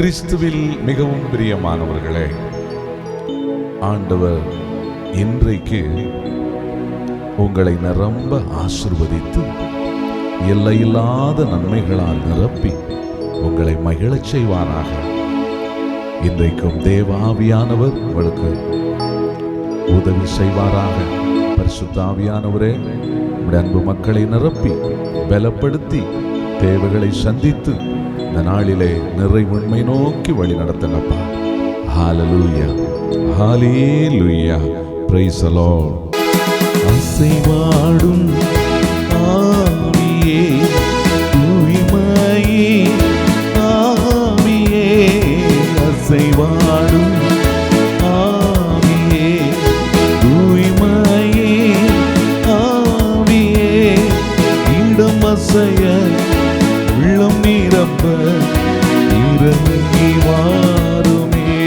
கிறிஸ்துவில் மிகவும் பிரியமானவர்களே ஆண்டவர் இன்றைக்கு உங்களை நிரம்ப ஆசிர்வதித்து எல்லையில்லாத நன்மைகளால் நிரப்பி உங்களை மகிழச் செய்வாராக. இன்றைக்கும் தேவாவியானவர் உங்களுக்கு உதவி செய்வாராக. பரிசுத்தாவியானவரே உடைய அன்பு மக்களை நிரப்பி பலப்படுத்தி தேவைகளை சந்தித்து இந்த நாளிலே நிறை உண்மை நோக்கி வழி நடத்தினப்பா. ஹாலலூயா ஹாலே praise the lord. அசைவாடும் ஆவியே தூய்மையே ஆவியே. அசைவாடும் ஆவியே தூய்மையே ஆவியே. இடம் அசைய நிரப்ப இறங்கி வாருமே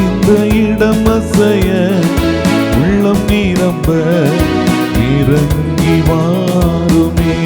இந்த இடம் அசைய உள்ளம் நிரம்ப இறங்கி வாருமே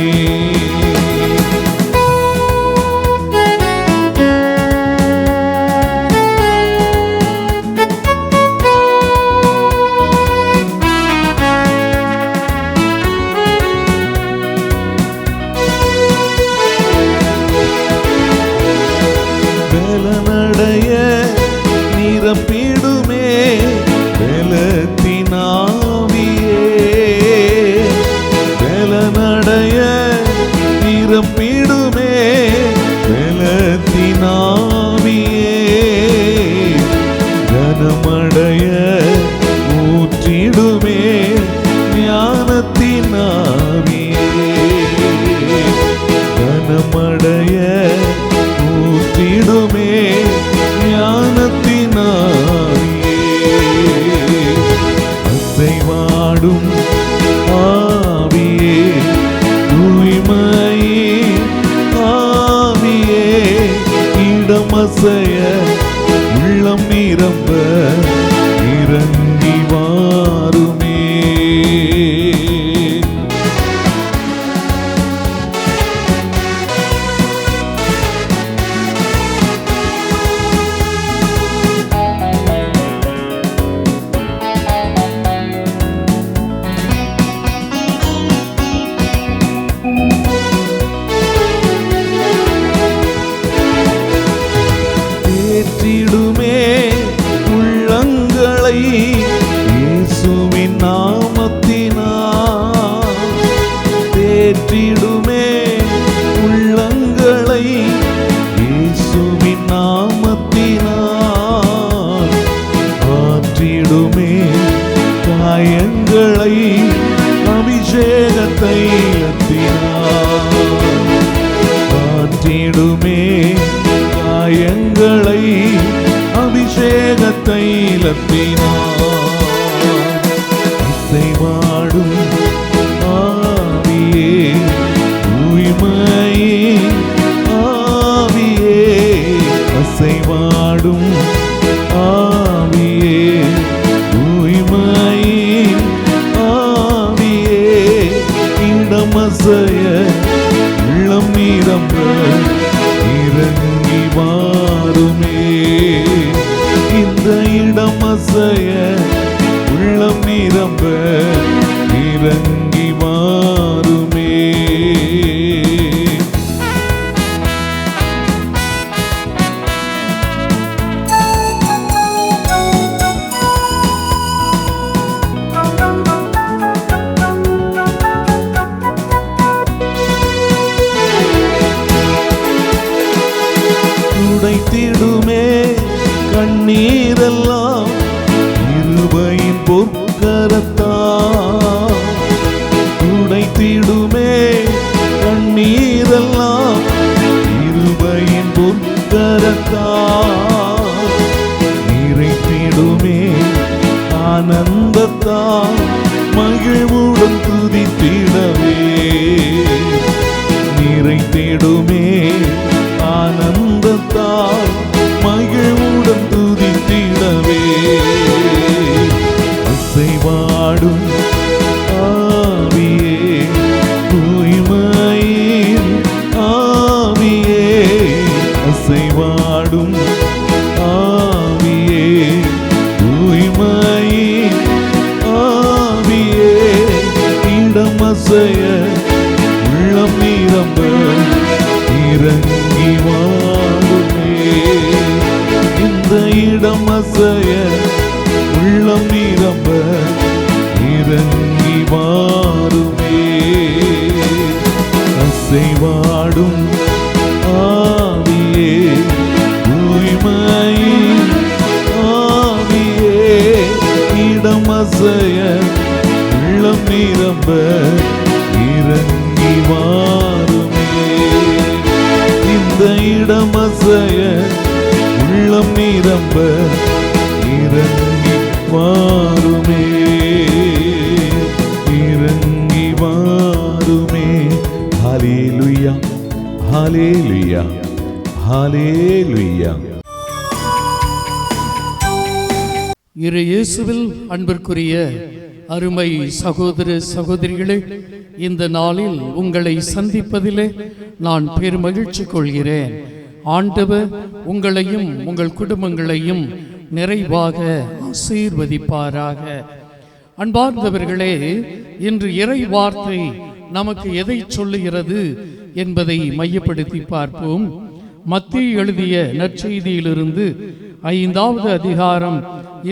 தேற்றிடுமே உள்ளங்களை இயேசுவின் நாமத்தினால் ஆற்றிடுமே. காயங்களை அபிஷேகத்தை தைலத்தினால் மாற்றிடுமே காயங்களை அபிஷேகத்தை தைலத்தினால் அசைவாடும் ஆவியே தூய்மையே ஆவியே இடமசைய உள்ளம் நிரம்ப இறங்கி வாருமே. இந்த இடம் அசைய உள்ளம் நிரம்ப இறங்கி பொற்கரத்தா உள்ளம் இறங்கி வாருமே. அசைவாடும் ஆவியே தூய்மையின் ஆவியே. இடம் அசைய உள்ளம் நிரம்ப இறங்கி வாருமே. இந்த இடம் அசைய உள்ளம் நிரம்ப இறங்கி வாருமே இறங்கி வாருமே. ஹalleluya ஹalleluya ஹalleluya. இரு இயேசுவில் அன்பிற்குரிய அருமை சகோதர சகோதரிகளே இந்த நாளில் உங்களை சந்திப்பதிலே நான் பெருமகிழ்ச்சி கொள்கிறேன். ஆண்டவர் உங்களையும் உங்கள் குடும்பங்களையும் நிறைவாக ஆசீர்வதிப்பாராக. அன்பார்ந்தவர்களே இன்று இறை வார்த்தை நமக்கு எதை சொல்லுகிறது என்பதை மையப்படுத்தி பார்ப்போம். மத்திய எழுதிய நற்செய்தியிலிருந்து ஐந்தாவது அதிகாரம்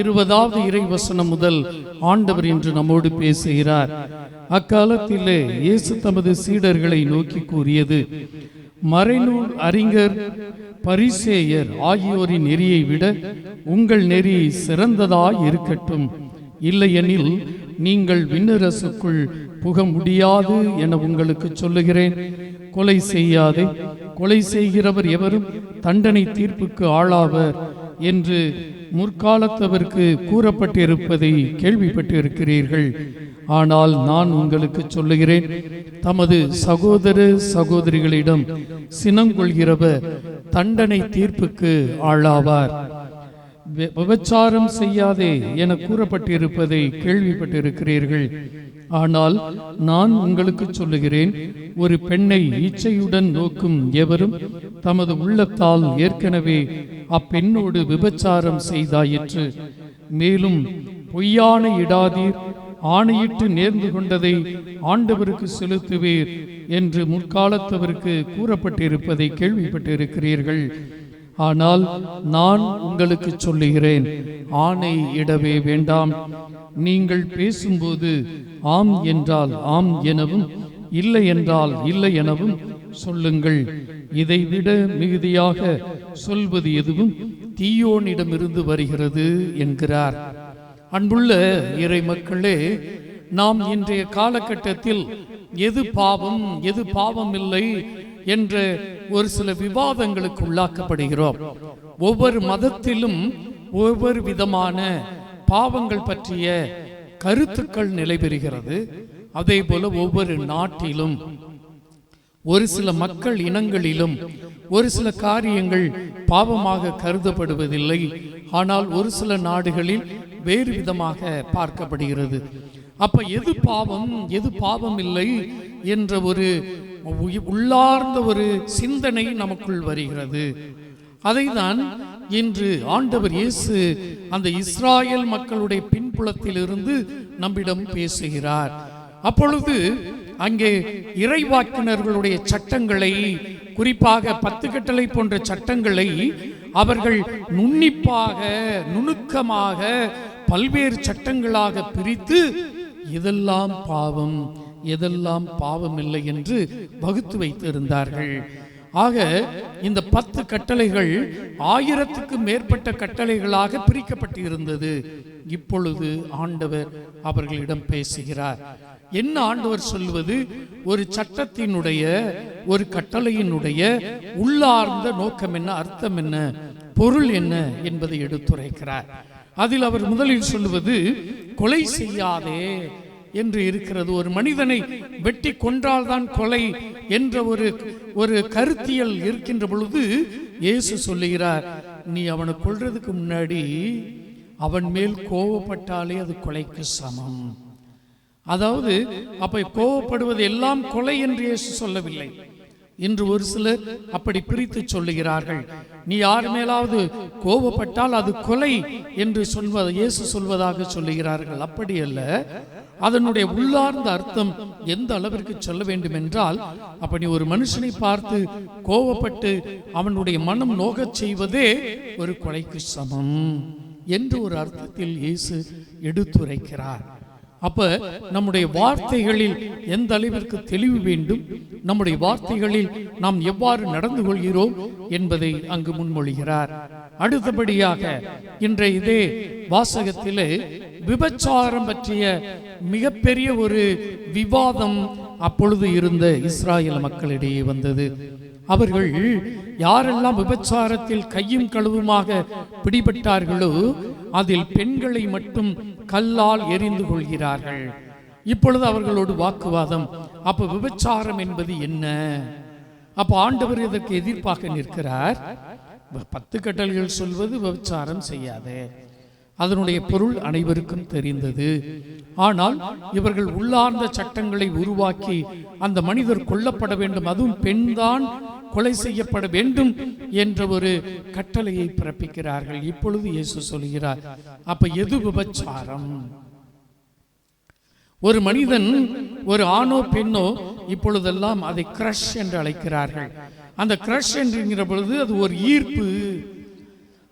இருபதாவது இறைவசனம் முதல் ஆண்டவர் என்று நம்மோடு பேசுகிறார். அக்காலத்திலே இயேசு தமது சீடர்களை நோக்கி கூறியது மறைநூல் அறிஞர் பரிசேயர் ஆகியோரின் நெறியை விட உங்கள் நெறி சிறந்ததாய் இருக்கட்டும் இல்லையெனில் நீங்கள் விண்ணரசுக்குள் புக முடியாது என உங்களுக்கு சொல்லுகிறேன். கொலை செய்யாதே. கொலை செய்கிறவர் எவரும் தண்டனை தீர்ப்புக்கு ஆளாவர் என்று முற்காலத்தவருக்கு கூறப்பட்டிருப்பதை கேள்விப்பட்டிருக்கிறீர்கள். ஆனால் நான் உங்களுக்கு சொல்லுகிறேன் தமது சகோதர சகோதரிகளிடம் சினங்கொள்கிறவர் தண்டனை தீர்ப்புக்கு ஆளாவார். வி- விபச்சாரம் செய்யாதே என கூறப்பட்டிருப்பதை கேள்விப்பட்டிருக்கிறீர்கள். ஆனால் நான் உங்களுக்கு சொல்லுகிறேன் ஒரு பெண்ணை இச்சையுடன் நோக்கும் எவரும் தமது உள்ளத்தால் ஏற்கனவே அப்பெண்ணோடு விபச்சாரம் செய்தாயிற்று. மேலும் பொய்யான இடாதீர் ஆணையிட்டு நேர்ந்து கொண்டதை ஆண்டவருக்கு செலுத்துவீர் என்று முற்காலத்தவருக்கு கூறப்பட்டிருப்பதை கேள்விப்பட்டிருக்கிறீர்கள். ஆனால் நான் உங்களுக்கு சொல்லுகிறேன் ஆணை இடவே வேண்டாம். நீங்கள் பேசும்போது ஆம் என்றால் ஆம் எனவும் இல்லை என்றால் இல்லை எனவும் சொல்லுங்கள். இதைவிட மிகுதியாக சொல்வது எதுவும் தீயோனிடமிருந்து வருகிறது என்கிறார். அன்புள்ள இறை மக்களே நாம் இன்றைய காலகட்டத்தில் எது பாவம் எது பாவம் இல்லை என்ற ஒரு சில விவாதங்களுக்கு உள்ளாக்கப்படுகிறோம். ஒவ்வொரு மதத்திலும் ஒவ்வொரு விதமான பாவங்கள் பற்றிய கருத்துக்கள் நிலைபெறுகிறது. அதே போல ஒவ்வொரு நாட்டிலும் ஒரு சில மக்கள் இனங்களிலும் ஒரு சில காரியங்கள் பாவமாக கருதப்படுவதில்லை. ஆனால் ஒரு சில நாடுகளில் வேறு விதமாக பார்க்கப்படுகிறது. அப்ப எது பாவம் எது பாவம் இல்லை என்ற ஒரு உள்ளார்ந்த ஒரு சிந்தனை நமக்குள் வருகிறது. அதைதான் இன்று ஆண்டவர் இயேசு அந்த இஸ்ராயல் மக்களுடைய பின்புலத்திலிருந்து நம்மிடம் பேசுகிறார். அப்பொழுது அங்கே இறைவாக்கினர்களுடைய சட்டங்களை குறிப்பாக பத்து கட்டளை போன்ற சட்டங்களை அவர்கள் நுண்ணிப்பாக நுணுக்கமாக பல்வேறு சட்டங்களாக பிரித்து இதெல்லாம் பாவம் எதெல்லாம் பாவம் இல்லை என்று வகுத்து வைத்திருந்தார்கள். ஆக இந்த பத்து கட்டளைகள் ஆயிரத்துக்கு மேற்பட்ட கட்டளைகளாக பிரிக்கப்பட்டு இருந்தது இப்பொழுது ஆண்டவர் அவர்களிடம் பேசுகிறார். என்ன ஆண்டவர் சொல்வது? ஒரு சட்டத்தினுடைய ஒரு கட்டளையினுடைய உள்ளார்ந்த நோக்கம் என்ன அர்த்தம் என்ன பொருள் என்ன என்பதை எடுத்துரைக்கிறார். அதில் அவர் முதலில் சொல்லுவது கொலை செய்யாதே என்று இருக்கிறது. ஒரு மனிதனை வெட்டி கொன்றால்தான் கொலை என்ற ஒரு ஒரு கருத்தியல் இருக்கின்ற பொழுது இயேசு சொல்லுகிறார் நீ அவனை கொள்றதுக்கு முன்னாடி அவன் மேல் கோவப்பட்டாலே அது கொலைக்கு சமம். அதாவது அப்ப கோவப்படுவது எல்லாம் கொலை என்று இயேசு சொல்லவில்லை. இன்று ஒரு சிலர் அப்படி பிரித்து சொல்லுகிறார்கள். நீ யார் மேலாவது கோபப்பட்டால் அது கொலை என்று சொல்வதை இயேசு சொல்வதாக சொல்லுகிறார்கள். அப்படி அல்ல அதனுடைய உள்ளார்ந்த அர்த்தம் எந்த அளவிற்கு சொல்ல வேண்டும் என்றால் அப்படி ஒரு மனுஷனை பார்த்து கோபப்பட்டு அவனுடைய மனம் நோகச் செய்வதே ஒரு கொலைக்கு சமம் என்று ஒரு அர்த்தத்தில் இயேசு எடுத்துரைக்கிறார். அப்ப நம்முடைய வார்த்தைகளில் எந்த அளவிற்கு தெளிவு வேண்டும் நம்முடைய வார்த்தைகளில் நாம் எவ்வாறு நடந்து கொள்கிறோம் என்பதை அங்கு முன்மொழிகிறார். அடுத்தபடியாக இன்றைய இதே வாசகத்திலே விபச்சாரம் பற்றிய மிகப்பெரிய ஒரு விவாதம் அப்பொழுது இருந்த இஸ்ராயல் மக்களிடையே வந்தது. அவர்கள் யாரெல்லாம் விபச்சாரத்தில் கையும் கழுவுமாக பிடிபட்டார்களோ அதில் பெண்களை மட்டும் கல்லால் எரிந்து கொள்கிறார்கள். இப்பொழுது அவர்களோடு வாக்குவாதம். அப்ப விபச்சாரம் என்பது என்ன? அப்ப ஆண்டவர் இதற்கு எதிர்ப்பாக நிற்கிறார். பத்து கட்டல்கள் சொல்வது விபச்சாரம் செய்யாதே. அதனுடைய பொருள் அனைவருக்கும் தெரிந்தது. ஆனால் இவர்கள் உள்ளார்ந்த சட்டங்களை உருவாக்கி அந்த மனிதர் கொல்லப்பட வேண்டும் அதுவும் பெண்தான் கொலை செய்யப்பட வேண்டும் என்ற ஒரு கட்டளையை பிறப்பிக்கிறார்கள். இப்பொழுது இயேசு சொல்கிறார் அப்ப எது விபச்சாரம்? ஒரு மனிதன் ஒரு ஆணோ பெண்ணோ இப்பொழுதெல்லாம் அதை கிரஷ் என்று அழைக்கிறார்கள். அந்த கிரஷ் என்கிற பொழுது அது ஒரு ஈர்ப்பு.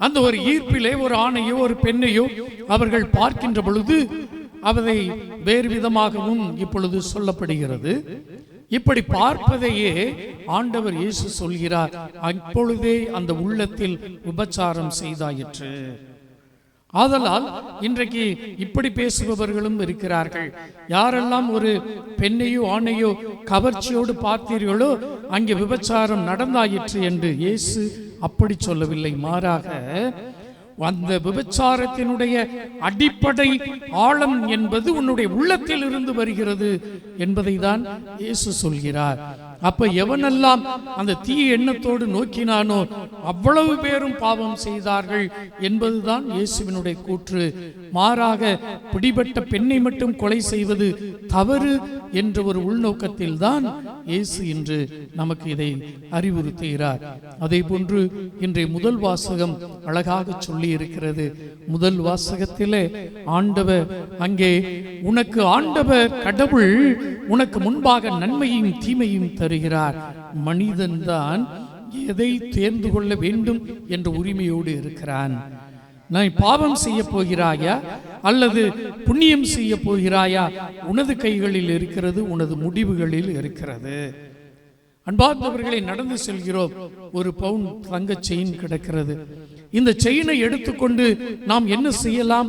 அந்த ஒரு ஈர்ப்பிலே ஒரு ஆணையோ ஒரு பெண்ணையோ அவர்கள் பார்க்கின்ற பொழுது அதை வேறு விதமாகவும் இப்பொழுது சொல்லப்படுகிறது. இப்படி பார்ப்பதையே ஆண்டவர் இயேசு சொல்கிறார். அப்பொழுதே அந்த உள்ளத்தில் விபச்சாரம் செய்தாயிற்று. ஆதலால் இன்றைக்கு இப்படி பேசுபவர்களும் இருக்கிறார்கள். யாரெல்லாம் ஒரு பெண்ணையோ ஆணையோ கவர்ச்சியோடு பார்த்தீர்களோ அங்கே விபச்சாரம் நடந்தாயிற்று என்று இயேசு அப்படி சொல்லவில்லை. மாறாக அந்த விபச்சாரத்தினுடைய அடிப்படை ஆழம் என்பது உன்னுடைய உள்ளத்தில் இருந்து வருகிறது என்பதை தான் இயேசு சொல்கிறார். அப்ப எவனெல்லாம் அந்த தீய எண்ணத்தோடு நோக்கினானோ அவ்வளவு பேரும் பாவம் செய்தார்கள் என்பதுதான் இயேசுவினுடைய கூற்று. மாறாக பிடிபட்ட பெண்ணை மட்டும் கொலை செய்வது தவறு என்ற ஒரு உள்நோக்கத்தில் தான் இயேசு இன்று நமக்கு இதை அறிவுறுத்துகிறார். அதே போன்று இன்றைய முதல் வாசகம் அழகாக சொல்லி இருக்கிறது முதல் வாசகத்திலே ஆண்டவர் அங்கே உனக்கு ஆண்டவர் கடவுள் உனக்கு முன்பாக நன்மையும் தீமையும் தருகிறார். மனிதன்தான் எதை தேர்ந்து கொள்ள வேண்டும் என்ற உரிமையோடு இருக்கிறான். நான் பாவம் செய்ய போகிறாயா? அல்லது புண்ணியம் செய்ய போகிறாயா? உனது கைகளில் இருக்கிறது உனது முடிவுகளில் இருக்கிறது. அன்பார்ந்தவர்களை நடந்து செல்கிறோம். ஒரு பவுன் தங்க செயின் கிடக்கிறது. இந்த செயினை எடுத்துக்கொண்டு நாம் என்ன செய்யலாம்?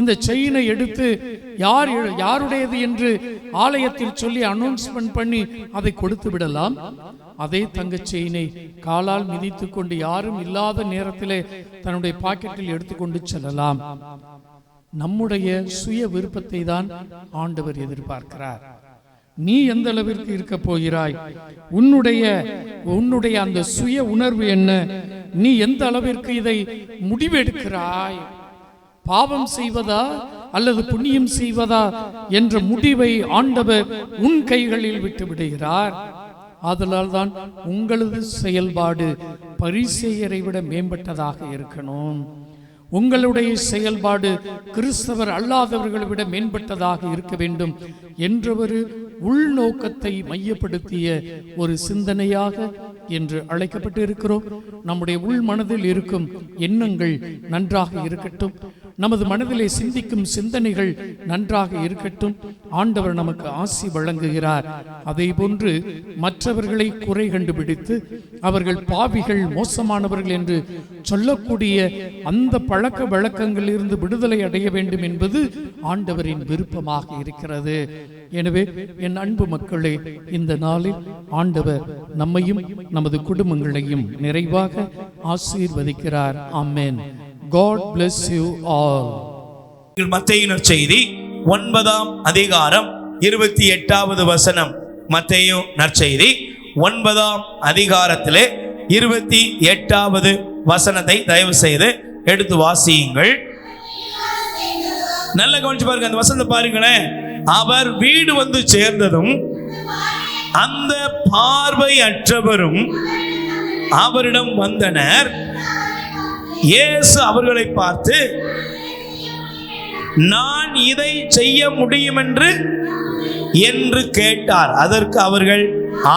இந்த செயினை எடுத்து யார் யாருடையது என்று ஆலயத்தில் சொல்லி அனௌன்ஸ்மெண்ட் பண்ணி அதை கொடுத்து விடலாம்? அதே தங்க செயினை காலால் மிதித்து கொண்டு யாரும் இல்லாத நேரத்திலே தன்னுடைய பாக்கெட்டில் எடுத்துக்கொண்டு செல்லலாம். நம்முடைய சுய விருப்பத்தை தான் ஆண்டவர் எதிர்பார்க்கிறார். நீ எந்த அளவிற்கு இருக்க போகிறாய்? உன்னுடைய உன்னுடைய அந்த சுய உணர்வு என்ன? நீ எந்த அளவிற்கு இதை முடிவெடுக்கிறாய்? பாவம் செய்வதா அல்லது புண்ணியம் செய்வதா என்ற முடிவை ஆண்டவர் உன் கைகளில் விட்டு விடுகிறார். ஆதலால் தான் உங்களது செயல்பாடு பரிசெயரை விட மேம்பட்டதாக இருக்கணும். உங்களுடைய செயல்பாடு கிறிஸ்தவர் அல்லாதவர்களை விட மேம்பட்டதாக இருக்க வேண்டும் என்ற ஒரு உள்நோக்கத்தை மையப்படுத்திய ஒரு சிந்தனையாக என்று அழைக்கப்பட்டு இருக்கிறோம் நம்முடைய உள் மனதில் இருக்கும் எண்ணங்கள் நன்றாக இருக்கட்டும். நமது மனதிலே சிந்திக்கும் சிந்தனைகள் நன்றாக இருக்கட்டும். ஆண்டவர் நமக்கு ஆசி வழங்குகிறார். அதே போன்று மற்றவர்களை குறை கண்டுபிடித்து அவர்கள் பாவிகள் மோசமானவர்கள் என்று சொல்லக்கூடிய அந்த பழக்க வழக்கங்களிலிருந்து விடுதலை அடைய வேண்டும் என்பது ஆண்டவரின் விருப்பமாக இருக்கிறது. எனவே என் அன்பு மக்களே இந்த நாளில் ஆண்டவர் நம்மையும் நமது குடும்பங்களையும் நிறைவாக ஆசீர்வதிக்கிறார். ஆமேன். காட் பிளஸ் யூ ஆல் மத்தையினர் செய்தி ஒன்பதாம் அதிகாரம் இருபத்தி எட்டாவது வசனம். மத்தையும் நற்செய்தி ஒன்பதாம் அதிகாரத்திலே இருபத்தி எட்டாவது வசனத்தை தயவு செய்து எடுத்து வாசியுங்கள். நல்ல கவனிச்சு பாருங்க அந்த வசனத்தை பாருங்களேன். அவர் வீடு வந்து சேர்ந்ததும் அந்த பார்வையற்றவரும் அவரிடம் வந்தனர். இயேசு அவர்களை பார்த்து நான் இதை செய்ய முடியும் என்று என்று கேட்டார். அதற்கு அவர்கள்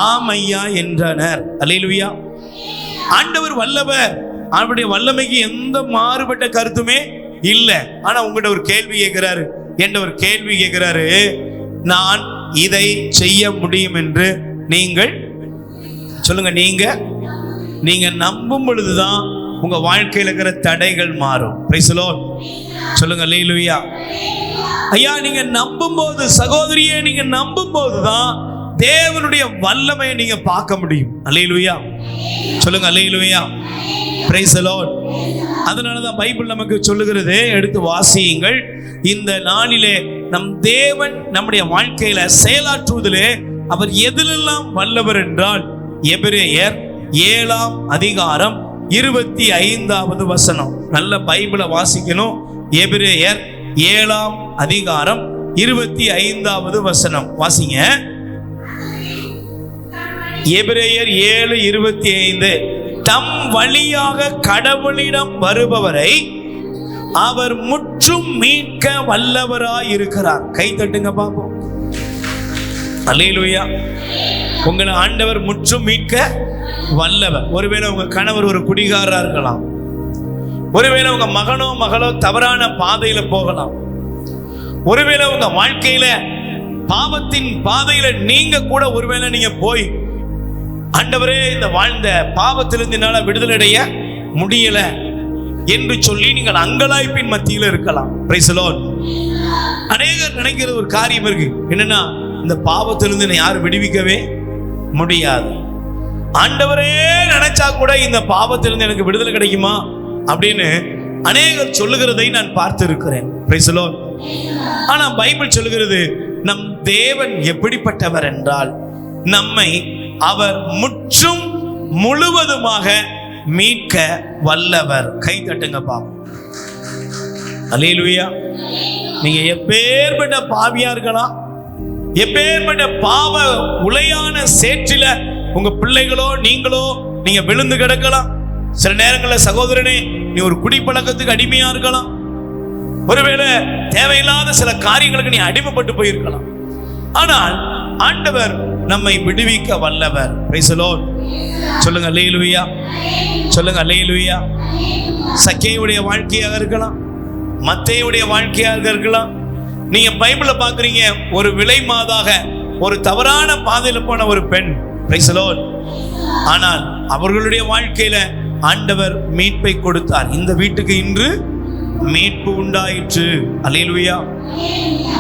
ஆமையா என்றனர். அலையிலுயா ஆண்டவர் வல்லவர். அவருடைய வல்லமைக்கு எந்த மாறுபட்ட கருத்துமே இல்லை. ஆனா உங்கள்கிட்ட ஒரு கேள்வி கேட்கிறாரு. என்ற ஒரு கேள்வி கேட்கிறாரு. நான் இதை செய்ய முடியும் என்று நீங்கள்? சொல்லுங்க நீங்க நீங்க நம்பும் பொழுதுதான் உங்க வாழ்க்கையில் இருக்கிற தடைகள் மாறும். Praise சொல்லுங்க லீலுயா ஐயா நீங்க நம்பும் போது சகோதரியே நீங்க நம்பும் போதுதான் தேவனுடைய வல்லமையை நீங்க பார்க்க முடியும். அலையிலுயா சொல்லுங்க அல்லேலூயா பிரைஸ் லார்ட் தான் பைபிள் நமக்கு சொல்லுகிறது எடுத்து வாசியுங்கள். இந்த நாளிலே நம் தேவன் நம்முடைய வாழ்க்கையில செயலாற்றுவதிலே அவர் எதிலெல்லாம் வல்லவர் என்றால் எபிரேயர் ஏழாம் அதிகாரம் இருபத்தி ஐந்தாவது வசனம். நல்ல பைபிளை வாசிக்கணும். எபிரேயர் ஏழாம் அதிகாரம் இருபத்தி ஐந்தாவது வசனம். வாசிங்க. எபிரேயர் ஏழு இருபத்தி ஐந்து. தம் வழியாக கடவுளிடம் வருபவரை அவர் முற்றும் மீட்க வல்லவராய் இருக்கிறார் கை தட்டுங்க பாப்போம். உங்களை ஆண்டவர் முற்றும் மீட்க வல்லவர். ஒருவேளை உங்க கணவர் ஒரு குடிகாரா இருக்கலாம். ஒருவேளை உங்க மகனோ மகளோ தவறான பாதையில போகலாம். ஒருவேளை உங்க வாழ்க்கையில பாவத்தின் பாதையில நீங்க கூட ஒருவேளை நீங்க போய் ஆண்டவரே இந்த வாழ்ந்த பாவத்திலிருந்து என்னால விடுதலடைய முடியல என்று சொல்லி நீங்கள் அங்கலாய்ப்பின் மத்தியில் இருக்கலாம். பிரைசலோன் அநேகர் நினைக்கிற ஒரு காரியம் இருக்கு. என்னன்னா இந்த பாவத்திலிருந்து யாரும் விடுவிக்கவே முடியாது. ஆண்டவரே நினைச்சா கூட இந்த பாவத்திலிருந்து எனக்கு விடுதலை கிடைக்குமா? அப்படின்னு அநேகர் சொல்லுகிறதை நான் பார்த்து இருக்கிறேன் ஆனா பைபிள் சொல்லுகிறது நம் தேவன் எப்படிப்பட்டவர் என்றால் நம்மை அவர் முற்றும் முழுவதுமாக மீட்க வல்லவர். கை தட்டுங்க பாவம். அல்லேலூயா நீங்க எப்பேற்பட்ட பாவியா இருக்கலாம் எப்பேற்பட்ட பாவ உலையான சேற்றில உங்க பிள்ளைகளோ நீங்களோ நீங்க விழுந்து கிடக்கலாம். சில நேரங்களில் சகோதரனே நீ ஒரு குடிப்பழக்கத்துக்கு அடிமையா இருக்கலாம். ஒருவேளை தேவையில்லாத சில காரியங்களுக்கு நீ அடிமைப்பட்டு போயிருக்கலாம். ஆனால் ஆண்டவர் நம்மை விடுவிக்க வல்லவர். சொல்லுங்க அல்லேலூயா சொல்லுங்க அல்லேலூயா சக்கையுடைய வாழ்க்கையாக இருக்கலாம். மத்தையுடைய வாழ்க்கையாக இருக்கலாம். நீங்க பைபிள பாக்குறீங்க ஒரு விலை மாதாக ஒரு தவறான பாதையில் போன ஒரு பெண். ஆனால் அவர்களுடைய வாழ்க்கையில ஆண்டவர் மீட்பை கொடுத்தார். இந்த வீட்டுக்கு இன்று மீட்பு உண்டாயிற்று. அலையிலுயா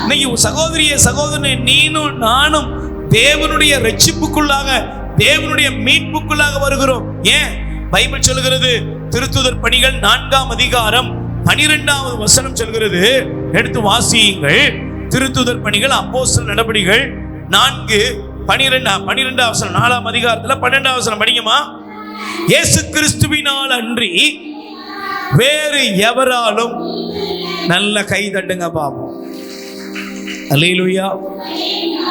இன்னைக்கு சகோதரிய சகோதரனே நீனும் நானும் தேவனுடைய ரட்சிப்புக்குள்ளாக தேவனுடைய மீட்புக்குள்ளாக வருகிறோம். ஏன்? பைபிள் சொல்கிறது திருத்துதர் பணிகள் நான்காம் அதிகாரம் பனிரெண்டாவது வசனம் சொல்கிறது எடுத்து வாசியுங்கள். திருத்துதர் பணிகள் அப்போஸ்தலர் நடபடிகள் நான்கு பனிரெண்டா பனிரெண்டாம் அவசரம் நாலாம் அதிகாரத்துல பன்னெண்டாம் அவசரம் படிக்குமா? இயேசு கிறிஸ்துவினால் அன்றி வேறு எவராலும் நல்ல கை தட்டுங்க பாப்போம் அல்லேலூயா.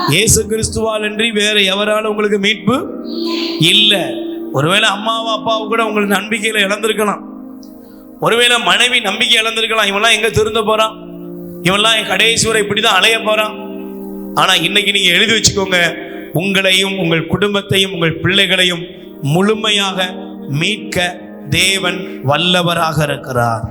இயேசு கிறிஸ்துவால் அன்றி வேற எவராலும் உங்களுக்கு மீட்பு இல்லை. ஒருவேளை அம்மாவும் அப்பாவும் கூட உங்களுக்கு நம்பிக்கையில இழந்திருக்கலாம். ஒருவேளை மனைவி நம்பிக்கை இழந்திருக்கலாம். இவன்லாம் எங்க திருந்த போறான்? இவன்லாம் என் கடைசி வரை இப்படிதான் அலைய போறான். ஆனா இன்னைக்கு நீங்க எழுதி வச்சுக்கோங்க. உங்களையும் உங்கள் குடும்பத்தையும் உங்கள் பிள்ளைகளையும் முழுமையாக மீட்க தேவன் வல்லவராக இருக்கிறார்.